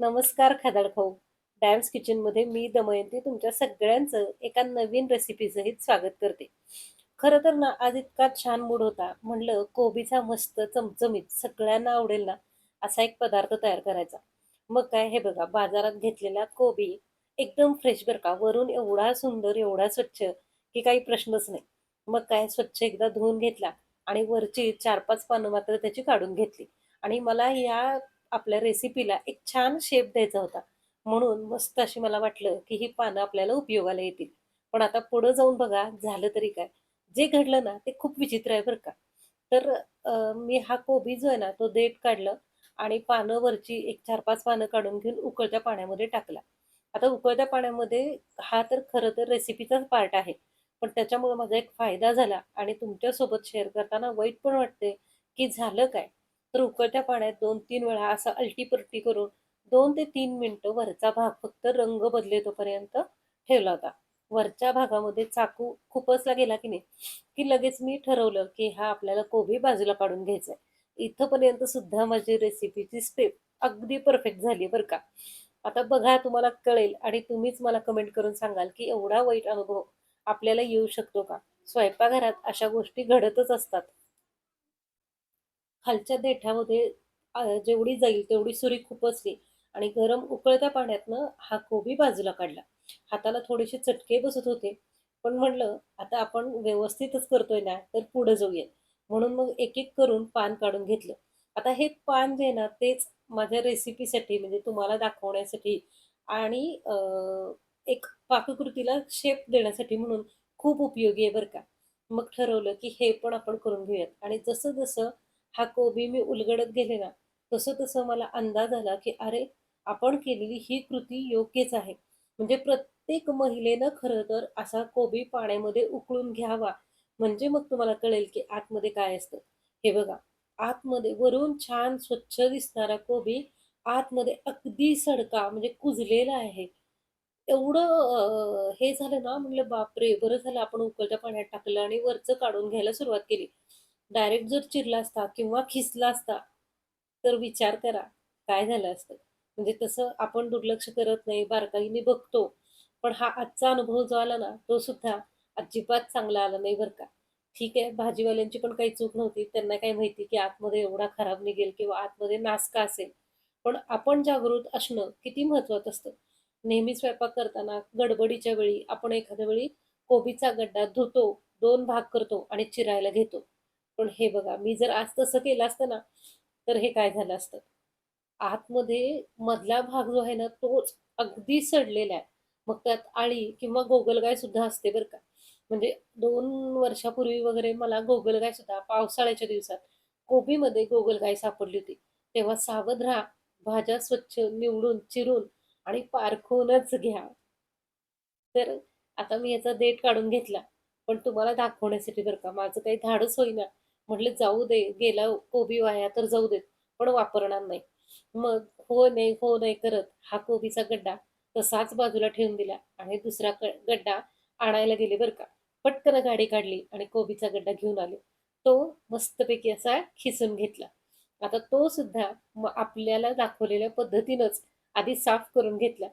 नमस्कार खादाड खाऊ. डॅम्स किचनमध्ये मी दमयंती तुमच्या सगळ्यांचं एका नवीन रेसिपी स्वागत करते. खरं तर ना आज इतका छान मूड होता. म्हणलं कोबीचा मस्त चमचमीत सगळ्यांना आवडेल ना असा एक पदार्थ तयार करायचा. मग काय हे बघा बाजारात घेतलेला कोबी एकदम फ्रेश बरं का. वरून एवढा सुंदर एवढा स्वच्छ की काही प्रश्नच नाही. मग काय स्वच्छ एकदा धुवून घेतला आणि वरची चार पाच पानं मात्र त्याची काढून घेतली. आणि मला या आपल्या रेसिपीला एक छान शेप द्यायचा होता. म्हणून मस्त अशी मला वाटलं की ही पानं आपल्याला उपयोगाला येतील. पण आता पुढं जाऊन बघा झालं तरी काय? जे घडलं ना ते खूप विचित्र आहे बरं का. तर मी हा कोबी जो आहे ना तो देठ काढलं आणि पानं वरची एक चार पाच पानं काढून घेऊन उकळत्या पाण्यामध्ये टाकला. आता उकळत्या पाण्यामध्ये हा तर खरं तर रेसिपीचाच पार्ट आहे. पण त्याच्यामुळे माझा एक फायदा झाला आणि तुमच्यासोबत शेअर करताना वाईट पण वाटते की झालं काय? तर उकळत्या पाण्यात दोन तीन वेळा असं अलटीपलटी करून दोन ते तीन मिनटं वरचा भाग फक्त रंग बदलेतोपर्यंत ठेवला होता. वरच्या भागामध्ये चाकू खुपसला गेला की नाही की लगेच मी ठरवलं की हा आपल्याला कोबी बाजूला काढून घ्यायचा आहे इथंपर्यंत सुद्धा माझी रेसिपीची स्टेप अगदी परफेक्ट झाली बरं का. आता बघा तुम्हाला कळेल आणि तुम्हीच मला कमेंट करून सांगाल की एवढा वाईट अनुभव आपल्याला येऊ शकतो का? स्वयंपाकघरात अशा गोष्टी घडतच असतात. खालच्या देठामध्ये जेवढी जाईल तेवढी सुरी खुपसली आणि गरम उकळत्या पाण्यातनं हा कोबी बाजूला काढला. हाताला थोडेसे चटके बसत होते. पण म्हणलं आता आपण व्यवस्थितच करतोय ना तर पुढं जाऊया. म्हणून मग एक एक करून पान काढून घेतलं. आता हे पान जे ना तेच माझ्या रेसिपीसाठी म्हणजे तुम्हाला दाखवण्यासाठी आणि एक पाककृतीला शेप देण्यासाठी म्हणून खूप उपयोगी आहे बरं का. मग ठरवलं की हे पण आपण करून घेऊयात. आणि जसं जसं हा कोबी मी उलगडत गेले ना तसं तसं मला अंदाज आला की अरे आपण केलेली ही कृती योग्यच आहे. म्हणजे प्रत्येक महिलेनं खरं तर असा कोबी पाण्यामध्ये उकळून घ्यावा. म्हणजे मग तुम्हाला कळेल की आतमध्ये काय असतं. हे बघा आतमध्ये वरून छान स्वच्छ दिसणारा कोबी आतमध्ये अगदी सडका म्हणजे कुजलेला आहे. एवढं हे झालं ना म्हणलं बापरे बरं झालं आपण उकळत्या पाण्यात टाकलं आणि वरचं काढून घ्यायला सुरुवात केली. डायरेक्ट जर चिरला असता किंवा खिसला असता तर विचार करा काय झालं असतं? म्हणजे तसं आपण दुर्लक्ष करत नाही बारकाईने बघतो पण हा आजचा अनुभव जो आला ना तो सुद्धा अजिबात चांगला आला नाही बरं का. ठीक आहे भाजीवाल्यांची पण काही चूक नव्हती त्यांना काही माहिती की आतमध्ये एवढा खराब निघेल किंवा आतमध्ये नासका असेल. पण आपण जागृत असणं किती महत्वाचं असतं. नेहमी स्वयंपाक करताना गडबडीच्या वेळी आपण एखाद्या वेळी कोबीचा गड्डा धुतो दोन भाग करतो आणि चिरायला घेतो. पण हे बघा मी जर आज तसं केलं असतं ना तर हे काय झालं असतं? आतमध्ये मधला भाग जो आहे ना तोच अगदी सडलेला आहे. मग त्यात आळी किंवा गोगलगाय सुद्धा असते बरं का. म्हणजे दोन वर्षापूर्वी वगैरे मला गोगलगाय सुद्धा पावसाळ्याच्या दिवसात कोबीमध्ये गोगलगाय सापडली होती. तेव्हा सावध राहा भाज्या स्वच्छ निवडून चिरून आणि पारखूनच घ्या. तर आता मी याचा देठ काढून घेतला पण तुम्हाला दाखवण्यासाठी बरं का माझं काही धाडस होईना. म्हटलं जाऊ दे गेला कोबी वाया तर जाऊ देत पण वापरणार नाही. मग हो नाही हो नाही करत. हा कोबीचा गड्डा तसाच बाजूला ठेवून दिला आणि दुसरा गड्डा आणायला गेले बरं का. पटकन गाडी काढली आणि कोबीचा गड्डा घेऊन आले. तो मस्तपैकी असा खिसून घेतला. आता तो सुद्धा आपल्याला दाखवलेल्या पद्धतीनंच आधी साफ करून घेतला.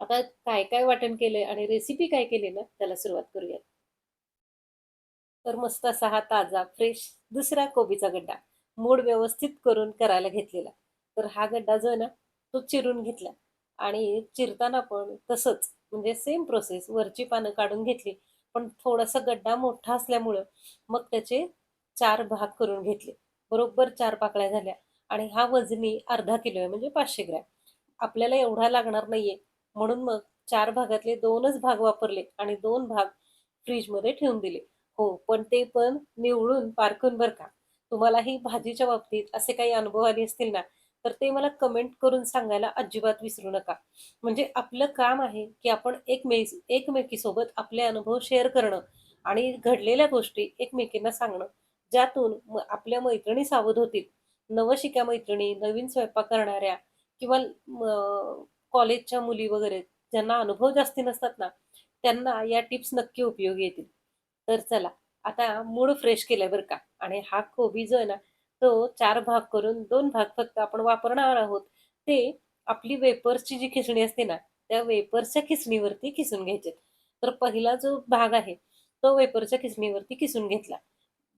आता काय काय वाटण केलंय आणि रेसिपी काय केली ना त्याला सुरुवात करूयात. तर मस्त असा हा ताजा फ्रेश दुसरा कोबीचा गड्डा मूड व्यवस्थित करून करायला घेतलेला. तर हा गड्डा जो आहे ना तो चिरून घेतला. आणि चिरताना पण तसंच म्हणजे सेम प्रोसेस वरची पानं काढून घेतली. पण थोडासा गड्डा मोठा असल्यामुळं मग त्याचे चार भाग करून घेतले. बरोबर चार पाकळ्या झाल्या. आणि हा वजनी अर्धा किलो आहे म्हणजे पाचशे ग्रॅम. आपल्याला एवढा लागणार नाहीये. म्हणून मग चार भागातले दोनच भाग वापरले आणि दोन भाग फ्रीजमध्ये ठेवून दिले. हो पण ते पण निवडून पारखून बरं का. तुम्हालाही भाजीच्या बाबतीत असे काही अनुभव आले असतील ना तर ते मला कमेंट करून सांगायला अजिबात विसरू नका. म्हणजे आपलं काम आहे की आपण एकमे एकमेकीसोबत आपले अनुभव शेअर करणं आणि घडलेल्या गोष्टी एकमेकींना सांगणं ज्यातून आपल्या मैत्रिणी सावध होतील. नवशिक्या मैत्रिणी नवीन स्वयंपाक करणाऱ्या किंवा कॉलेजच्या मुली वगैरे ज्यांना अनुभव जास्ती नसतात ना त्यांना या टिप्स नक्की उपयोगी येतील. तर चला आता मूड फ्रेश केलाय बरं का. आणि हा कोबी जो आहे ना तो चार भाग करून दोन भाग फक्त आपण वापरणार आहोत. ते आपली वेपर्सची जी खिसणी असते ना त्या वेपर्सच्या खिसणीवरती किसून घ्यायचे. तर पहिला जो भाग आहे तो वेपरच्या खिसणीवरती किसून घेतला.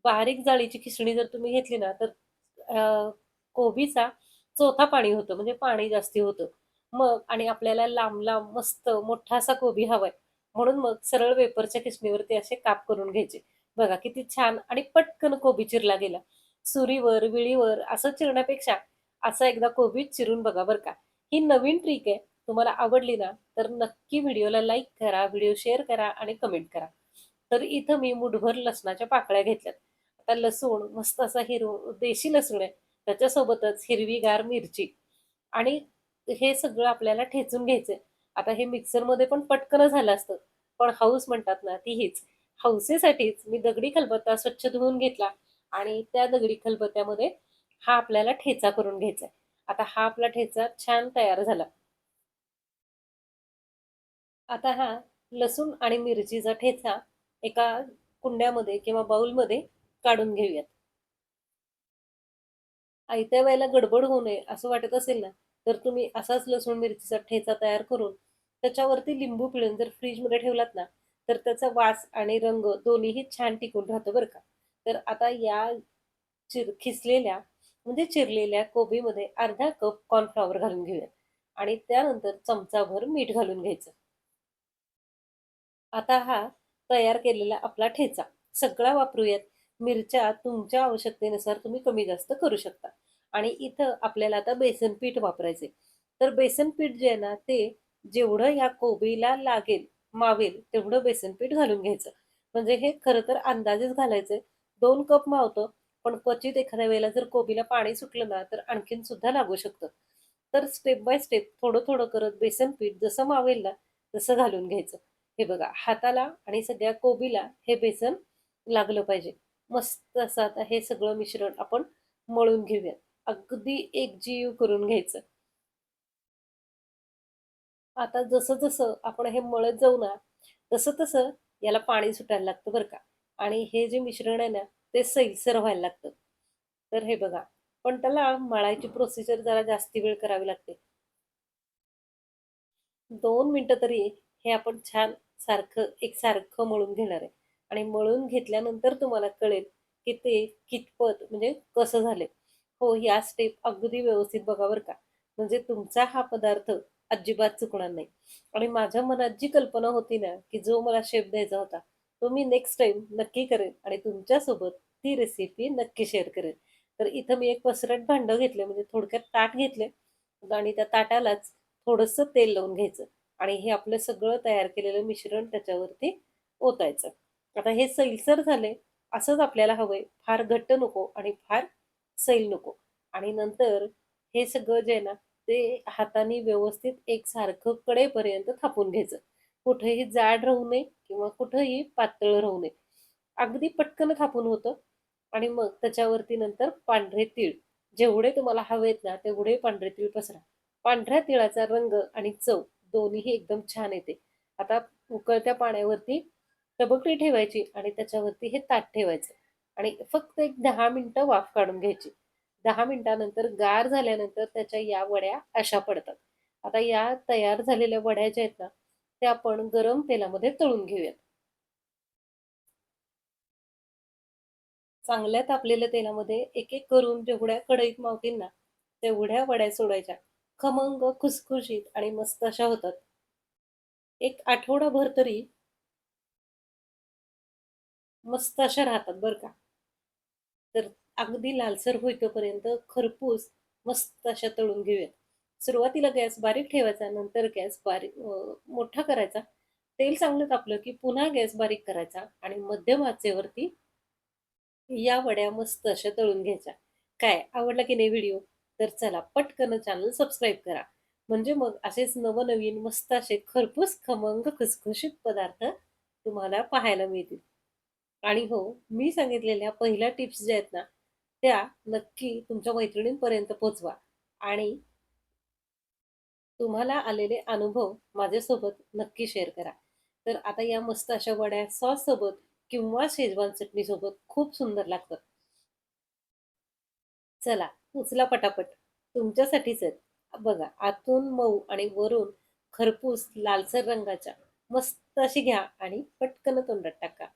बारीक जाळीची खिसणी जर तुम्ही घेतली ना तर कोबीचा चौथा पाणी होतं म्हणजे पाणी जास्ती होतं. मग आणि आपल्याला लांब लांब मस्त मोठा असा कोबी हवाय. म्हणून मग सरळ वेपरच्या खिसणीवरती असे काप करून घ्यायचे. बघा किती छान आणि पटकन कोबी चिरला गेला. सुरीवर विळीवर असं चिरण्यापेक्षा असा एकदा कोबी चिरून बघा बरं का. ही नवीन ट्रिक आहे. तुम्हाला आवडली ना तर नक्की व्हिडिओला लाईक करा व्हिडिओ शेअर करा आणि कमेंट करा. तर इथं मी मुठभर लसणाच्या पाकळ्या घेतल्यात. आता लसूण मस्त असा हिरव देशी लसूण आहे. त्याच्यासोबतच हिरवीगार मिरची. आणि हे सगळं आपल्याला ठेचून घ्यायचंय. आता हे मिक्सरमध्ये पण पटकन झालं असतं. पण हाऊस म्हणतात ना ती हीच. हौसेसाठीच मी दगडी खलबत्ता स्वच्छ धुवून घेतला आणि त्या दगडी खलबत्त्यामध्ये हा आपल्याला ठेचा करून घ्यायचा आहे. आता हा आपला ठेचा छान तयार झाला. आता हा लसूण आणि मिरचीचा ठेचा एका कुंड्यामध्ये किंवा बाऊलमध्ये काढून घेऊयात. आयत्या वेळेला गडबड होऊ नये असं वाटत असेल ना तर तुम्ही असाच लसूण मिरचीचा ठेचा तयार करून त्याच्यावरती लिंबू पिळून जर फ्रीजमध्ये ठेवलात ना तर त्याचा वास आणि रंग दोन्हीही छान टिकून राहतो बरं का. तर आता या चिर खिसलेल्या म्हणजे चिरलेल्या कोबीमध्ये अर्धा कप कॉर्नफ्लॉवर घालून घेऊयात आणि त्यानंतर चमचाभर मीठ घालून घ्यायचं. आता हा तयार केलेला आपला ठेचा. सगळा वापरूयात. मिरच्या तुमच्या आवश्यकतेनुसार तुम्ही कमी जास्त करू शकता. आणि इथं आपल्याला आता बेसन पीठ वापरायचे तर बेसन पीठ जे आहे ना ते जेवढं ह्या कोबीला लागेल मावेल तेवढं बेसन पीठ घालून घ्यायचं. म्हणजे हे खरं तर अंदाजेच घालायचे दोन कप मावतं पण क्वचित एखाद्या वेळेला जर कोबीला पाणी सुटलं ना तर आणखीन सुद्धा लागू शकतं. तर स्टेप बाय स्टेप थोडं थोडं करत बेसन पीठ जसं मावेल ना तसं घालून घ्यायचं. हे बघा हाताला आणि सगळ्या कोबीला हे बेसन लागलं पाहिजे. मस्त असं आता हे सगळं मिश्रण आपण मळून घेऊयात. अगदी एकजीव करून घ्यायचं. आता जसं जसं आपण हे मळत जाऊ ना तसं तसं याला पाणी सुटायला लागतं बरं का. आणि हे जे मिश्रण आहे ना ते सैलसर व्हायला लागतं. तर हे बघा पण त्याला मळायची प्रोसिजर जरा जास्ती वेळ करावी लागते. दोन मिनटं तरी हे आपण छान सारखं एक सारखं मळून घेणार आहे. आणि मळून घेतल्यानंतर तुम्हाला कळेल की ते कितपत म्हणजे कसं झाले हो या स्टेप अगदी व्यवस्थित बघा बरं का. म्हणजे तुमचा हा पदार्थ अजिबात चुकणार नाही. आणि माझ्या मनात जी कल्पना होती ना की जो मला शेप द्यायचा होता तो मी नेक्स्ट टाइम नक्की करेन आणि तुमच्यासोबत ती रेसिपी नक्की शेअर करेन. तर इथं मी एक पसरट भांडं घेतलं म्हणजे थोडक्यात ताट घेतले आणि त्या ताटालाच थोडंसं तेल लावून घ्यायचं आणि हे आपलं सगळं तयार केलेलं मिश्रण त्याच्यावरती ओतायचं. आता हे सैलसर झाले असंच आपल्याला हवंय. फार घट्ट नको आणि फार सैल नको. आणि नंतर हे सगळं जे आहे ना ते हाताने व्यवस्थित एकसारखं कडेपर्यंत थापून घ्यायचं. कुठेही जाड राहू नये किंवा कुठंही पातळ राहू नये. अगदी पटकन थापून होतं. आणि मग त्याच्यावरती नंतर पांढरे तीळ. जेवढे तुम्हाला हवेत ना तेवढे पांढरे तीळ पसरा. पांढऱ्या तिळाचा रंग आणि चव दोन्हीही एकदम छान येते. आता उकळत्या पाण्यावरती टबकडी ठेवायची आणि त्याच्यावरती हे ताट ठेवायचं. आणि फक्त एक दहा मिनिटं वाफ काढून घ्यायची. दहा मिनिटानंतर गार झाल्यानंतर त्याच्या या वड्या अशा पडतात. आता या तयार झालेल्या वड्या ज्या आहेत ना त्या आपण गरम तेलामध्ये तळून घेऊयात. चांगल्या तापलेल्या तेलामध्ये एक एक करून जेवढ्या कढईत मावतील ना तेवढ्या वड्या सोडायच्या. खमंग खुसखुशीत आणि मस्त अशा होतात. एक आठवडाभर तरी मस्त अशा राहतात बरं का. तर अगदी लालसर होईपर्यंत खरपूस मस्त अशा तळून घेऊयात. सुरुवातीला गॅस बारीक ठेवायचा नंतर गॅस बारीक मोठा करायचा. तेल चांगलं तापलं की पुन्हा गॅस बारीक करायचा आणि मध्यम आचेवरती या वड्या मस्त अशा तळून घ्यायच्या. काय आवडला की नाही व्हिडिओ? तर चला पटकन चॅनल सबस्क्राईब करा. म्हणजे मग असेच नवनवीन मस्त असे खरपूस खमंग खुसखुशीत पदार्थ तुम्हाला पाहायला मिळतील. आणि हो मी सांगितलेल्या पहिल्या टिप्स ज्या आहेत ना त्या नक्की तुमच्या मैत्रिणींपर्यंत पोचवा. आणि तुम्हाला आलेले अनुभव माझ्यासोबत नक्की शेअर करा. तर आता या मस्त अशा वड्या सॉस सोबत किंवा शेजवान चटणी सोबत खूप सुंदर लागतात. चला उचला पटापट. तुमच्यासाठीच आहेत. बघा आतून मऊ आणि वरून खरपूस लालसर रंगाच्या मस्त अशी घ्या आणि पटकन तोंडात टाका.